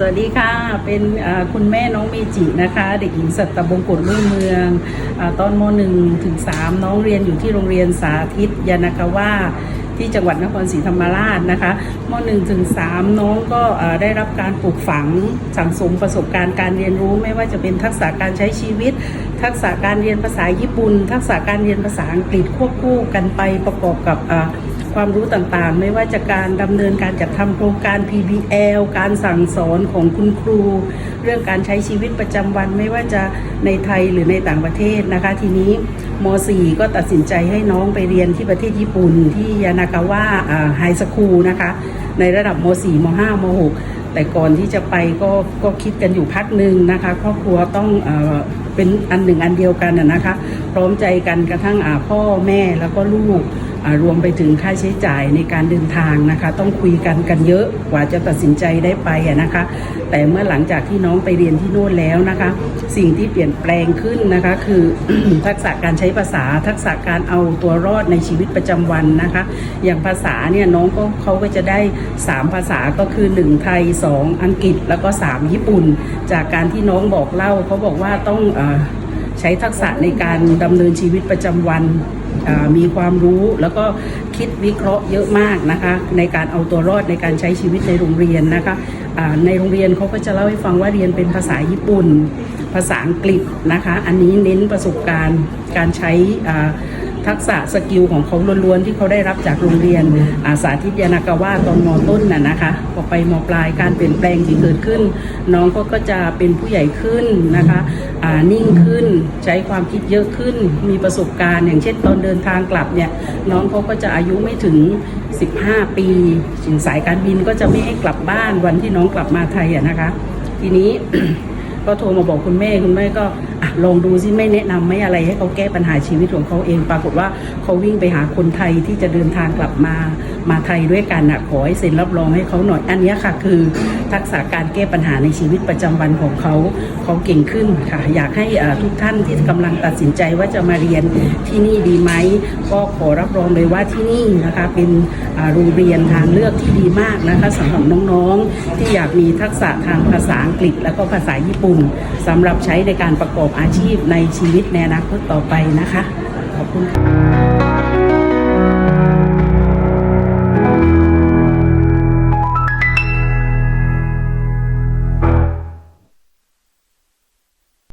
สวัสดีค่ะ เป็นคุณแม่น้องเมจินะคะ เด็กหญิงสัตบงกฎรุ่งเมืองอตอนม .1 ถึง 3 น้องเรียนอยู่ที่โรงเรียนสาธิตยานากาวาที่จังหวัดนครศรีธรรมราชนะคะม .1 ถึง 3 น้องก็ได้รับการปลูกฝังสังสมประสบการณ์การเรียนรู้ไม่ว่าจะเป็นทักษะการใช้ชีวิต ทักษะการเรียนภาษาญี่ปุ่น ทักษะการเรียนภาษาอังกฤษควบคู่กันไปประกอบกับ ความรู้ต่างๆ ไม่ว่าจะการดำเนินการจัดทำโครงการ PBL การสั่งสอนของคุณครู เรื่องการใช้ชีวิตประจำวันไม่ว่าจะในไทยหรือในต่างประเทศนะคะ ทีนี้ม .4 ก็ตัดสินใจให้น้องไปเรียนที่ประเทศญี่ปุ่น ที่ยานากาวะไฮสคูลนะคะ ในระดับม .4 ม .5 ม .6 แต่ก่อนที่จะไปก็ก็คิดกันอยู่พักหนึ่งนะคะครอบครัวต้องเอเป็นอันหนึ่งอันเดียวกันนะคะ พร้อมใจกันกระทั่งพ่อแม่แล้วก็ลูก รวมไปถึงค่าใช้จ่ายในการเดินทางนะคะ ต้องคุยกันกันเยอะกว่าจะตัดสินใจได้ไปนะคะ แต่เมื่อหลังจากที่น้องไปเรียนที่โน่นแล้วนะคะ สิ่งที่เปลี่ยนแปลงขึ้นนะคะ คือทักษะการใช้ภาษา ทักษะการเอาตัวรอดในชีวิตประจำวันนะคะ อย่างภาษาเนี่ยน้องก็เขาก็จะได้ 3 ภาษาก็คือ 1 ไทย 2 อังกฤษแล้วก็ 3 ญี่ปุ่น จากการที่น้องบอกเล่าเขาบอกว่าต้องอใช้ทักษะในการดำเนินชีวิตประจำวัน มีความรู้แล้วก็คิดวิเคราะห์เยอะมากนะคะ ในการเอาตัวรอดในการใช้ชีวิตในโรงเรียนนะคะในโรงเรียนเขาก็จะเล่าให้ฟังว่าเรียนเป็นภาษาญี่ปุ่น ภาษาอังกฤษนะคะ อันนี้เน้นประสบการณ์การใช้อ่า ทักษะสกิลของเขาล้วนๆที่เขาได้รับจากโรงเรียนอาสาธิตยานากาวาตอนมต้นน่ะนะคะพอไปมปลายการเปลี่ยนแปลงที่เกิดขึ้น น้องก็ก็จะเป็นผู้ใหญ่ขึ้นนะคะอ่านิ่งขึ้นใช้ความคิดเยอะขึ้น มีประสบการณ์อย่างเช่นตอนเดินทางกลับเนี่ยน้องเขาก็จะอายุไม่ถึง 15 ปีถึงสายการบินก็จะไม่ให้กลับบ้านวันที่น้องกลับมาไทยอะนะคะ ทีนี้ ก็โทรมาบอกคุณแม่คุณแม่ก็อลองดูซิไม่แนะนำไม่อะไรให้เขาแก้ปัญหาชีวิตของเขาเอง ปรากฏว่าเขาวิ่งไปหาคนไทยที่จะเดินทางกลับมา มาไทยด้วยกันอะขอให้เซ็นรับรองให้เขาหน่อยอันนี้ค่ะ คือทักษะการแก้ปัญหาในชีวิตประจำวันของเขาเขาเก่งขึ้นค่ะ อยากให้ทุกท่านที่กำลังตัดสินใจว่าจะมาเรียนที่นี่ดีไหมก็ขอรับรองเลยว่าที่นี่นะคะเป็นโรงเรียนทางเลือกที่ดีมากนะคะสำหรับน้องๆ ที่อยากมีทักษะทางภาษาอังกฤษ แล้วก็ภาษาญี่ปุ่นสำหรับใช้ในการประกอบอาชีพในชีวิตในอนาคตต่อไปนะคะขอบคุณค่ะ